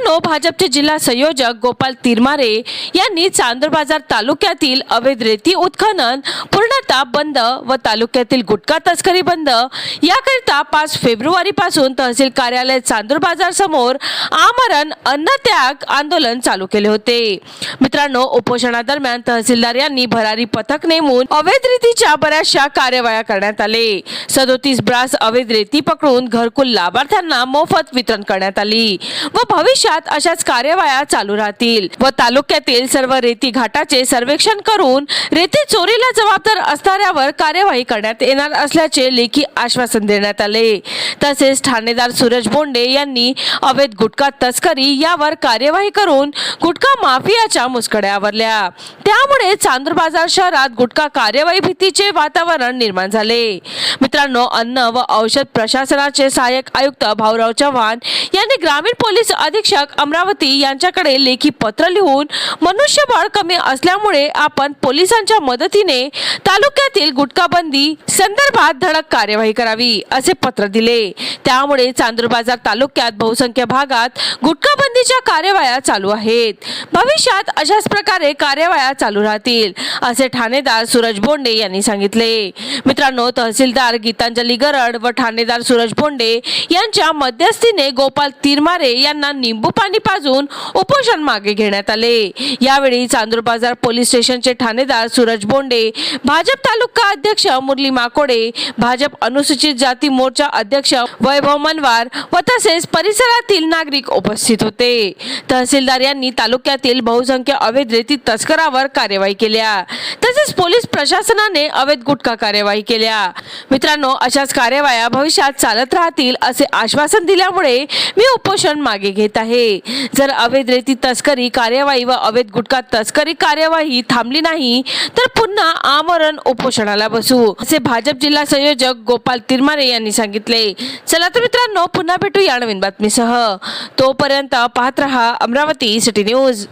मित्रांनो भाजपचे जिल्हा संयोजक गोपाल तिरमारे यांनी चांदूर बाजार तालुक्यातील अवैध रेती उत्खनन पूर्णतः बंद व तालुक्यातील गुटखा तस्करी बंद. याकरिता पाच फेब्रुवारी पासून तहसील कार्यालय चांदूर बाजार समोर आमरण अन्नत्याग आंदोलन चालू केले होते. मित्रांनो उपोषणादरम्यान तहसीलदार यांनी भरारी पथक नेमून अवैध रेतीच्या बऱ्याचशा कार्यवाया करण्यात आले. सदोतीस ब्रास अवैध रेती पकडून घरकुल लाभार्थ्यांना मोफत वितरण करण्यात आली व भविष्यात अशाच कार्यवाया चालू राहतील व तालुक्यातील सर्व रेती घाटाचे सर्वेक्षण करून रेती चोरीला जबाबदार असणाऱ्यावर कार्यवाही करण्यात येणार असल्याचे लेखी आश्वासन देण्यात आले. तसेच ठाणेदार सूरज बोंडे यांनी अवैध गुटखा तस्करी यावर कार्यवाही करून गुटखा माफियाच्या मुसकड्या आवरल्या. त्यामुळे चांदूर बाजार शहरात गुटखा कार्यवाही भीतीचे वातावरण निर्माण झाले. मित्रांनो अन्न व औषध प्रशासनाचे सहाय्यक आयुक्त भाऊराव चव्हाण यांनी ग्रामीण पोलीस अधीक्षक अमरावती यांच्याकडे लेखी पत्र लिहून मनुष्यबळ कमी असल्यामुळे आपण पोलिसांच्या मदतीने तालुक्यातील गुटखाबंदी संदर्भात धडक कार्यवाही करावी असे पत्र दिले. त्यामुळे चांदूर बाजार तालुक्यात बहुसंख्य भागात गुटखाबंदीच्या कार्यवाया चालू आहेत. भविष्यात अशाच प्रकारे कार्यवाया चालू राहतील असे ठाणेदार सूरज बोंडे यांनी सांगितले. मित्रांनो तहसीलदार गीतांजली गरड व ठाणेदार सूरज बोंडे यांच्या मध्यस्थीने गोपाल तिरमारे यांना निंबू पाणी पाजून उपोषण मागे घेण्यात आले. यावेळी चांदूर बाजार पोलीस स्टेशनचे ठाणेदार सूरज बोंडे भाजप तालुका अध्यक्ष मुरली माकोडे भाजप अनुसूचित जाती मोर्चा अध्यक्ष वैभव मनवार व तसेच परिसरातील नागरिक उपस्थित होते. तहसीलदार यांनी तालुक्यातील बहुसंख्य अवैध रेती तस्करावर कार्यवाही केल्या. तसेच पोलीस प्रशासनाने अवैध गुटखा कार्यवाही केल्या. मित्रांनो अशाच कार्यवाया भविष्यात चालत राहतील असे आश्वासन दिल्यामुळे मी उपोषण मागे घेत आहे. आहे. जर अवैध रेती तस्करी कार्यवाही व अवैध गुटखा तस्करी कार्यवाही थांबली नाही तर पुन्हा आमरण उपोषणाला बसू असे भाजप जिल्हा संयोजक गोपाल तिरमारे यांनी सांगितले. चला तर मित्रांनो पुन्हा भेटू या नवीन बातमीसह. तोपर्यंत पाहत रहा अमरावती सिटी न्यूज.